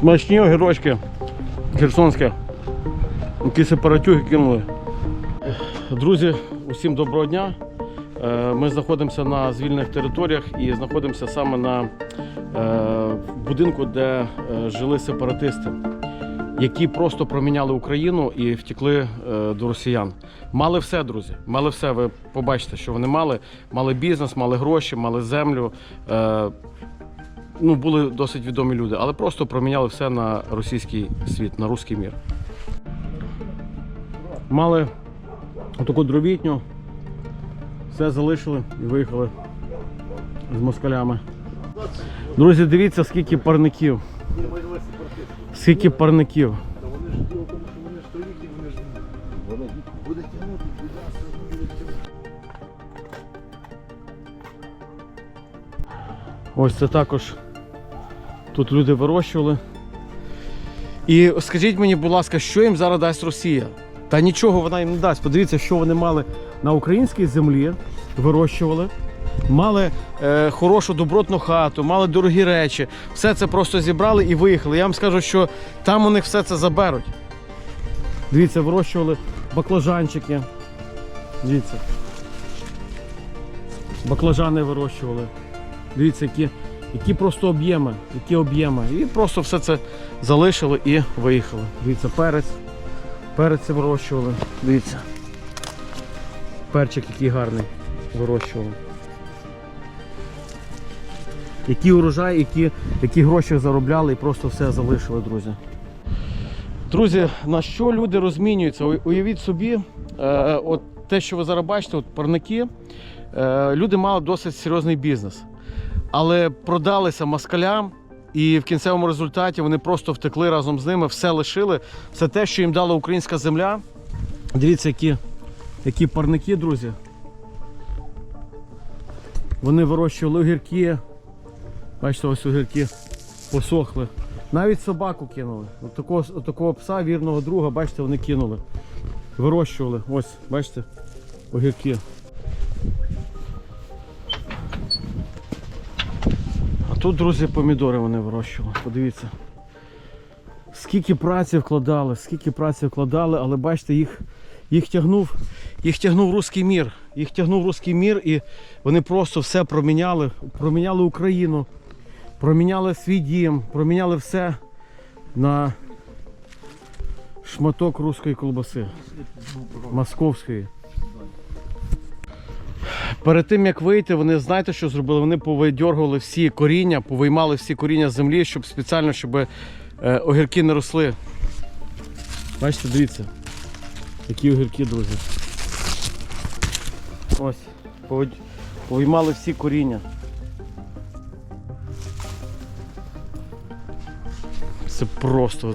Смачні огірочки херсонські, які сепаратюги кинули. Друзі, усім доброго дня. Е, Ми знаходимося на звільнених територіях і знаходимося саме на е, будинку, де е, жили сепаратисти, які просто проміняли Україну і втекли е, до росіян. Мали все, друзі. Мали все. Ви побачите, що вони мали. Мали бізнес, мали гроші, мали землю. Е, ну, були досить відомі люди, але просто проміняли все на російський світ, на русський мір. Мали отаку дровітню, все залишили і виїхали з москалями. Друзі, дивіться, скільки парників. Скільки парників. Вони ж діло в тому, що вони ж вони ж вони буде тягнути, будь ласка, буде тягнути. Ось це також тут люди вирощували. І скажіть мені, будь ласка, що їм зараз дасть Росія? Та нічого вона їм не дасть. Подивіться, що вони мали на українській землі, вирощували, мали е, хорошу добротну хату, мали дорогі речі. Все це просто зібрали і виїхали. Я вам скажу, що там у них все це заберуть. Дивіться, вирощували баклажанчики. Дивіться. Баклажани вирощували. Дивіться, які, які просто об'єми, які об'єми. І просто все це залишили і виїхали. Дивіться, перець. Перець вирощували. Дивіться. Перчик який гарний вирощували. Які урожай, які, які гроші заробляли і просто все залишили, друзі. Друзі, на що люди розмінюються? Уявіть собі, е, от те, що ви зараз бачите, от парники, е, люди мали досить серйозний бізнес, але продалися москалям, і в кінцевому результаті вони просто втекли разом з ними, все лишили. Все те, що їм дала українська земля. Дивіться, які, які парники, друзі. Вони вирощували огірки. Бачите, ось огірки посохли. Навіть собаку кинули. От такого, от такого пса, вірного друга, бачите, вони кинули. Вирощували. Ось, бачите, огірки. А тут, друзі, помідори вони вирощували. Подивіться. Скільки праці вкладали, скільки праці вкладали, але бачите, їх, їх тягнув, їх тягнув руський мір. Їх тягнув руський мір і вони просто все проміняли, проміняли Україну, проміняли свій дім, проміняли все на шматок руської колбаси. Московської. Перед тим як вийти, вони знаєте, що зробили? Вони повидьоргували всі коріння, повиймали всі коріння землі, щоб спеціально, щоб е, огірки не росли. Бачите, дивіться, які огірки, друзі. Ось, повиймали всі коріння. Це просто